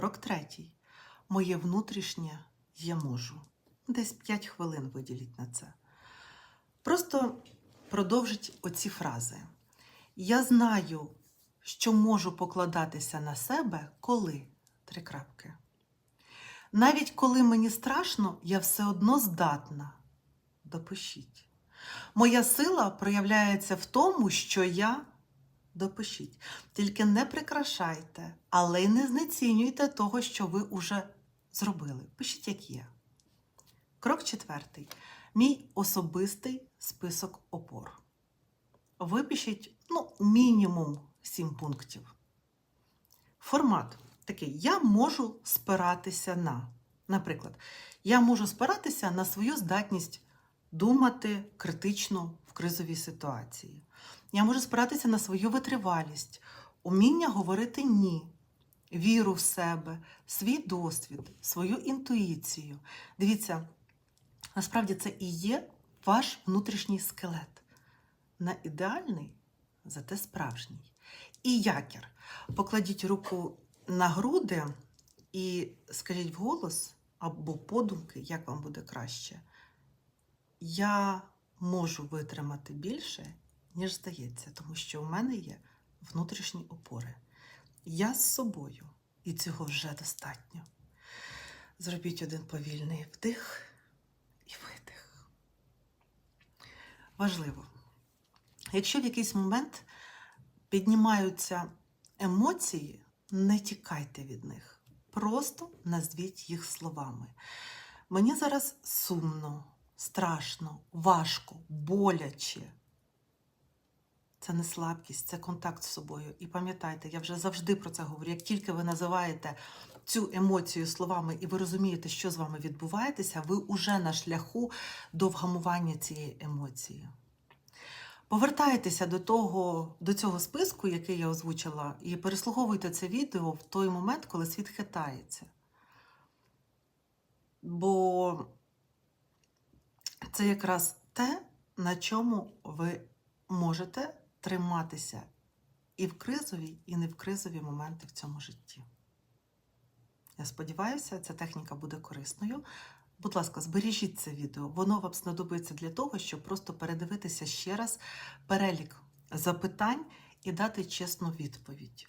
Крок третій. Моє внутрішнє я можу. Десь 5 хвилин виділіть на це. Просто продовжіть оці фрази. Я знаю, що можу покладатися на себе, коли три крапки. Навіть коли мені страшно, я все одно здатна. Допишіть. Моя сила проявляється в тому, що я допишіть. Тільки не прикрашайте, але й не знецінюйте того, що ви вже зробили. Пишіть, як є. Крок четвертий. Мій особистий список опор. Випишіть ну, мінімум 7 пунктів. Формат такий: я можу спиратися на. Наприклад, я можу спиратися на свою здатність думати критично в кризовій ситуації. Я можу спиратися на свою витривалість, уміння говорити ні, віру в себе, свій досвід, свою інтуїцію. Дивіться, насправді це і є ваш внутрішній скелет. Не ідеальний, зате справжній. І якір. Покладіть руку на груди і скажіть вголос або подумки, як вам буде краще. Я можу витримати більше, ніж здається, тому що у мене є внутрішні опори. Я з собою, і цього вже достатньо. Зробіть один повільний вдих і видих. Важливо. Якщо в якийсь момент піднімаються емоції, не тікайте від них. Просто назвіть їх словами. Мені зараз сумно, страшно, важко, боляче. Це не слабкість, це контакт з собою. І пам'ятайте, я вже завжди про це говорю. Як тільки ви називаєте цю емоцію словами і ви розумієте, що з вами відбувається, ви вже на шляху до вгамування цієї емоції. Повертайтеся до того, до цього списку, який я озвучила, і переслуговуйте це відео в той момент, коли світ хитається. Бо це якраз те, на чому ви можете триматися і в кризові, і не в кризові моменти в цьому житті. Я сподіваюся, ця техніка буде корисною. Будь ласка, збережіть це відео. Воно вам знадобиться для того, щоб просто передивитися ще раз перелік запитань і дати чесну відповідь.